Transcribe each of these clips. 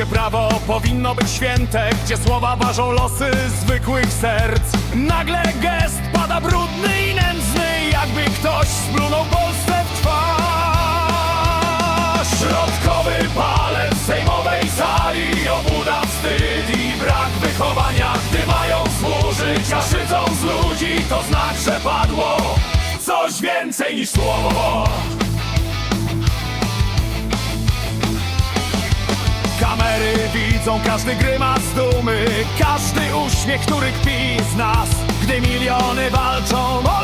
Gdzie prawo powinno być święte Gdzie słowa ważą losy zwykłych serc Nagle gest pada brudny ktoś splunął Polsce w twarz. Środkowy palec sejmowej sali. Obuda wstyd i brak wychowania. Gdy mają służyć, a szydzą z ludzi To znak, że padło coś więcej niż słowo. Kamery widzą każdy grymas dumy. Każdy uśmiech, który kpi z nas. Gdy miliony walczą o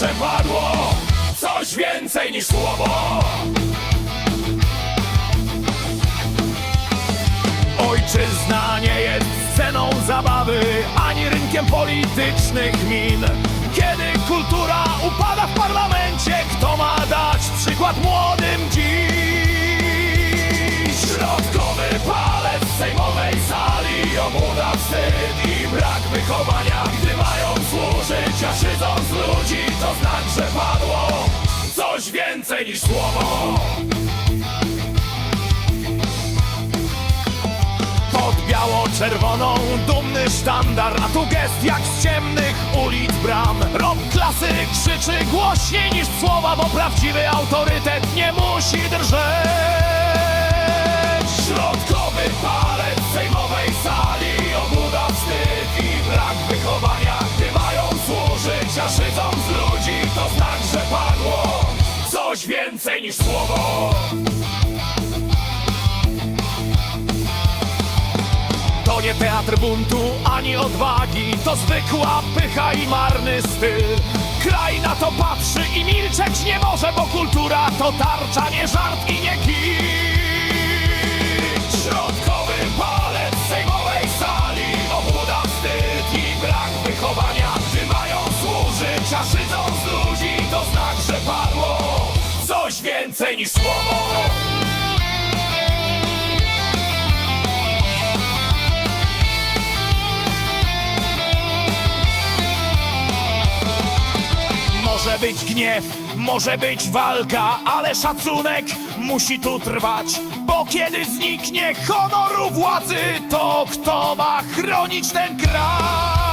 Że padło. Coś więcej niż słowo. Ojczyzna nie jest sceną zabawy, ani rynkiem politycznych min. Kiedy kultura upada w parlamencie, kto ma dać przykład młodym znak, że padło coś więcej niż słowo. Pod biało-czerwoną dumny sztandar A tu gest jak z ciemnych ulic bram. Rob klasy krzyczy głośniej niż słowa Bo prawdziwy autorytet nie musi drżeć. Środkowy palec niż słowo. To nie teatr buntu ani odwagi. To zwykła pycha i marny styl. Kraj na to patrzy i milczeć nie może Bo kultura to tarcza, nie żart i nie kit więcej niż słowo Może być gniew, może być walka, ale szacunek musi tu trwać. Bo kiedy zniknie honoru władzy, to kto ma chronić ten kraj?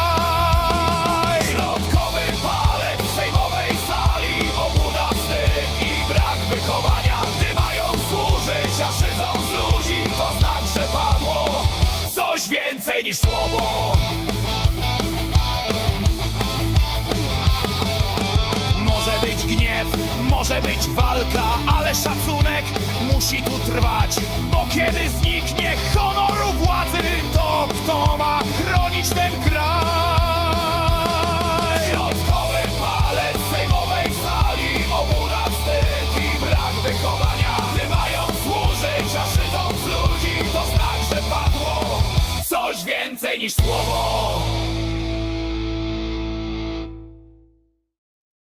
Więcej niż słowo. Może być gniew, może być walka, ale szacunek musi tu trwać. Bo kiedy zniknie honoru це ніж слово.